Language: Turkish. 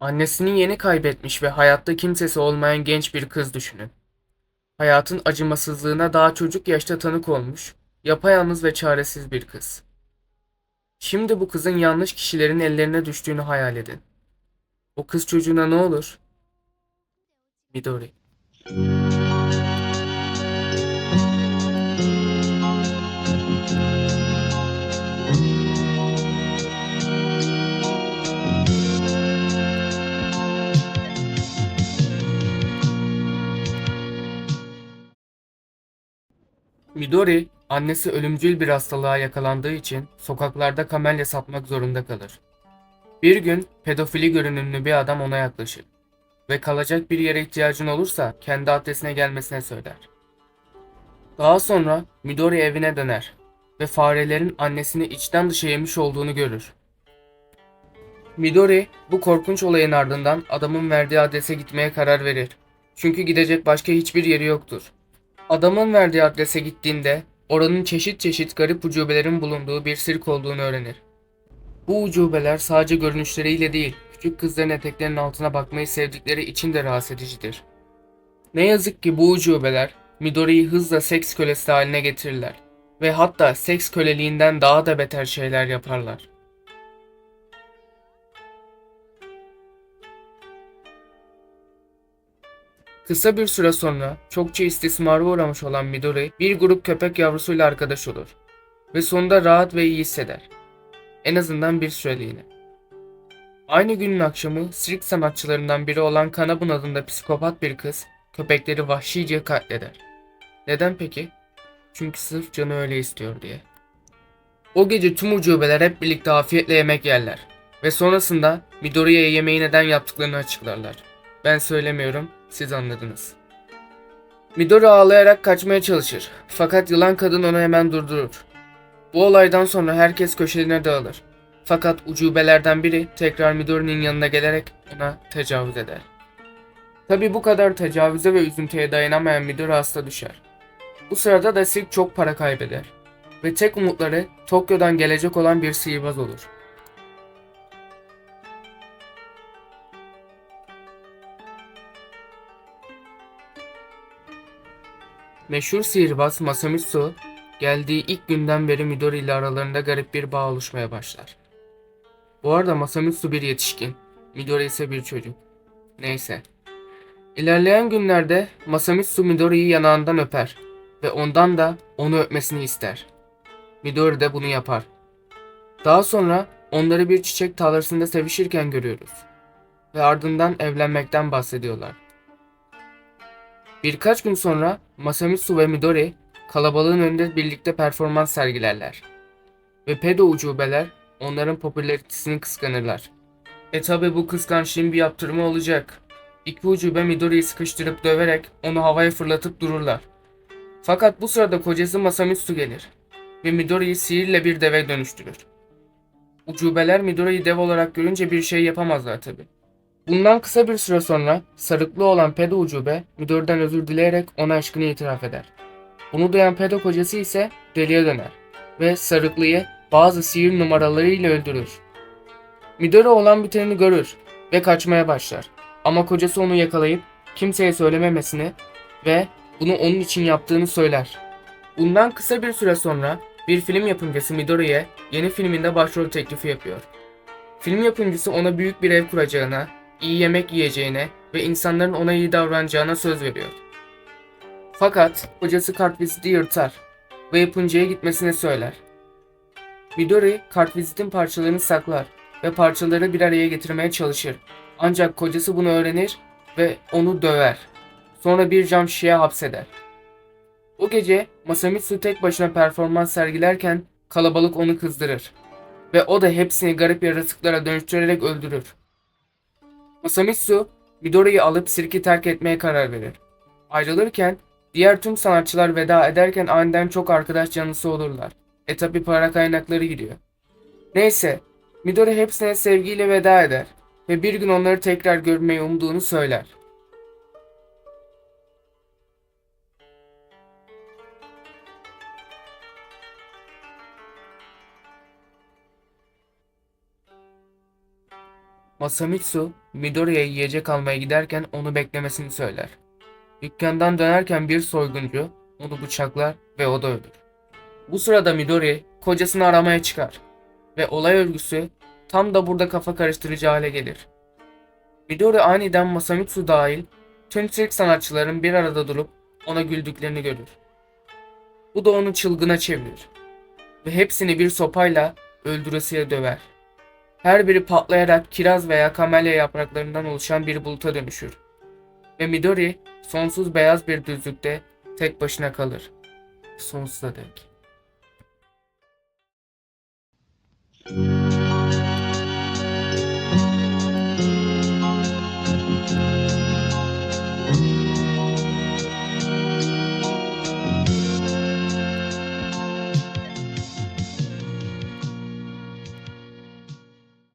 Annesini yeni kaybetmiş ve hayatta kimsesi olmayan genç bir kız düşünün. Hayatın acımasızlığına daha çocuk yaşta tanık olmuş, yapayalnız ve çaresiz bir kız. Şimdi bu kızın yanlış kişilerin ellerine düştüğünü hayal edin. O kız çocuğuna ne olur? Midori. Midori, annesi ölümcül bir hastalığa yakalandığı için sokaklarda kamelya satmak zorunda kalır. Bir gün pedofili görünümlü bir adam ona yaklaşır ve kalacak bir yere ihtiyacın olursa kendi adresine gelmesine söyler. Daha sonra Midori evine döner ve farelerin annesini içten dışa yemiş olduğunu görür. Midori bu korkunç olayın ardından adamın verdiği adrese gitmeye karar verir. Çünkü gidecek başka hiçbir yeri yoktur. Adamın verdiği adrese gittiğinde oranın çeşit çeşit garip ucubelerin bulunduğu bir sirk olduğunu öğrenir. Bu ucubeler sadece görünüşleriyle değil, küçük kızların eteklerinin altına bakmayı sevdikleri için de rahatsız edicidir. Ne yazık ki bu ucubeler Midori'yi hızla seks kölesi haline getirirler ve hatta seks köleliğinden daha da beter şeyler yaparlar. Kısa bir süre sonra çokça istismara uğramış olan Midori bir grup köpek yavrusuyla arkadaş olur ve sonunda rahat ve iyi hisseder. En azından bir süreliğine. Aynı günün akşamı sirk sanatçılarından biri olan Kanabun adında psikopat bir kız köpekleri vahşice katleder. Neden peki? Çünkü sırf canı öyle istiyor diye. O gece tüm ucubeler hep birlikte afiyetle yemek yerler ve sonrasında Midori'ye yemeği neden yaptıklarını açıklarlar. Ben söylemiyorum, siz anladınız. Midori ağlayarak kaçmaya çalışır. Fakat yılan kadın onu hemen durdurur. Bu olaydan sonra herkes köşelerine dağılır. Fakat ucubelerden biri tekrar Midori'nin yanına gelerek ona tecavüz eder. Tabi bu kadar tecavüze ve üzüntüye dayanamayan Midori hasta düşer. Bu sırada da Silk çok para kaybeder. Ve tek umutları Tokyo'dan gelecek olan bir sihirbaz olur. Meşhur sihirbaz Masamitsu geldiği ilk günden beri Midori ile aralarında garip bir bağ oluşmaya başlar. Bu arada Masamitsu bir yetişkin, Midori ise bir çocuk. Neyse. İlerleyen günlerde Masamitsu Midori'yi yanağından öper ve ondan da onu öpmesini ister. Midori de bunu yapar. Daha sonra onları bir çiçek tarlasında sevişirken görüyoruz. Ve ardından evlenmekten bahsediyorlar. Birkaç gün sonra Masamitsu ve Midori kalabalığın önünde birlikte performans sergilerler. Ve pedo ucubeler onların popülaritesini kıskanırlar. E tabi bu kıskançlığın bir yaptırımı olacak. İki ucube Midori'yi sıkıştırıp döverek onu havaya fırlatıp dururlar. Fakat bu sırada kocası Masamitsu gelir ve Midori'yi sihirle bir deve dönüştürür. Ucubeler Midori'yi dev olarak görünce bir şey yapamazlar tabi. Bundan kısa bir süre sonra sarıklı olan pedo ucube Midori'den özür dileyerek ona aşkını itiraf eder. Bunu duyan pedo kocası ise deliye döner ve sarıklıyı bazı sihir numaralarıyla öldürür. Midori olan biteni görür ve kaçmaya başlar. Ama kocası onu yakalayıp kimseye söylememesini ve bunu onun için yaptığını söyler. Bundan kısa bir süre sonra bir film yapımcısı Midori'ye yeni filminde başrol teklifi yapıyor. Film yapımcısı ona büyük bir ev kuracağına, iyi yemek yiyeceğine ve insanların ona iyi davranacağına söz veriyor. Fakat kocası kartviziti yırtar ve yapımcıya gitmesini söyler. Midori kartvizitin parçalarını saklar ve parçaları bir araya getirmeye çalışır. Ancak kocası bunu öğrenir ve onu döver. Sonra bir cam şişeye hapseder. O gece Masamitsu tek başına performans sergilerken kalabalık onu kızdırır. Ve o da hepsini garip yaratıklara dönüştürerek öldürür. Masamitsu, Midori'yi alıp sirki terk etmeye karar verir. Ayrılırken diğer tüm sanatçılar veda ederken aniden çok arkadaş canlısı olurlar. E tabi para kaynakları gidiyor. Neyse, Midori hepsine sevgiyle veda eder ve bir gün onları tekrar görmeyi umduğunu söyler. Masamitsu Midori'ye yiyecek almaya giderken onu beklemesini söyler. Dükkandan dönerken bir soyguncu onu bıçaklar ve o da ölür. Bu sırada Midori kocasını aramaya çıkar ve olay örgüsü tam da burada kafa karıştırıcı hale gelir. Midori aniden Masamitsu dahil tüm Türk sanatçıların bir arada durup ona güldüklerini görür. Bu da onu çılgına çevirir ve hepsini bir sopayla öldüresiye döver. Her biri patlayarak kiraz veya kamelya yapraklarından oluşan bir buluta dönüşür. Ve Midori sonsuz beyaz bir düzlükte tek başına kalır. Sonsuza dek.